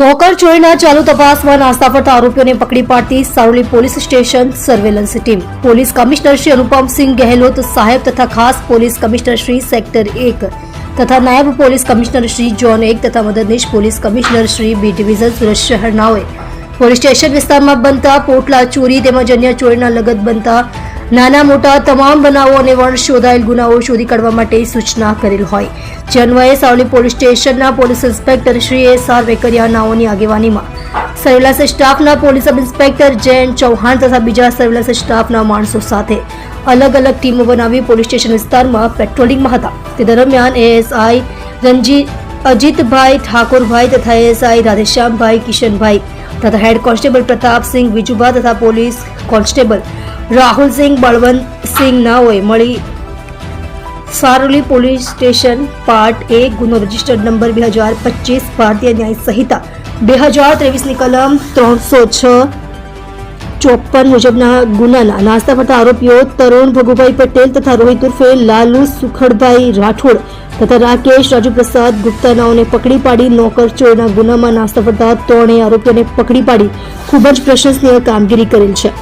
નોકર ચોરીના ચાલુ તપાસમાં નાસ્તા ફરતા આરોપીઓને પકડી પાડતી Saroli police station surveillance team. Police commissioner Shri Anupamsinh Gahlot, સાહેબ તથા ખાસ પોલીસ કમિશનર શ્રી સેક્ટર એક તથા નાયબ પોલીસ કમિશનર શ્રી જોન એક તથા મદદનીશ police commissioner Shri B division Surat શહેરનાઓએ. Police station વિસ્તારમાં બનતા પોટલા ચોરી તેમજ અન્ય ચોરીના લગત બનતા નાના મોટા તમામ બનાવો અને વણ શોધાયેલ ગુનાઓ શોધી કાઢવા માટે સૂચના કરેલ હોય. જે અન્વયે સાવલી પોલીસ સ્ટેશનના police inspector Shri S R Vekariya નાઓની આગેવાનીમાં સર્વેલન્સ સ્ટાફના police sub inspector Jayant Chauhan તથા બીજા સર્વેલન્સ સ્ટાફના માણસો સાથે અલગ અલગ ટીમો બનાવી પોલીસ સ્ટેશન વિસ્તારમાં પેટ્રોલિંગમાં હતા. તે દરમિયાન એએસઆઈ રણજી અજીતભાઈ ઠાકોરભાઈ તથા એએસઆઈ રાધેશ્યામભાઈ કિશનભાઈ તથા હેડ કોન્સ્ટેબલ પ્રતાપસિંહ વિજુભા તથા પોલીસ કોન્સ્ટેબલ રાહુલસિંહ બળવંતસિંહ નાઓએ મળી સારોલી પોલીસ સ્ટેશન પાર્ટ એક ગુનો રજિસ્ટર્ડ નંબર બે હજાર પચીસ, ભારતીય ન્યાય સંહિતા બે હજાર ત્રેવીસની કલમ ત્રણસો છ ચોપન મુજબના ગુનાના નાસ્તા પડતા આરોપીઓ તરુણ ભગુભાઈ પટેલ તથા રોહિત ઉર્ફે લાલુ સુખડભાઈ રાઠોડ તથા રાકેશ રાજુ પ્રસાદ ગુપ્તાનાઓને પકડી પાડી નોકર ચોરના ગુનામાં નાસ્તા પડતા ત્રણેય આરોપીઓને પકડી પાડી ખૂબ જ પ્રશંસનીય કામગીરી કરેલ છે.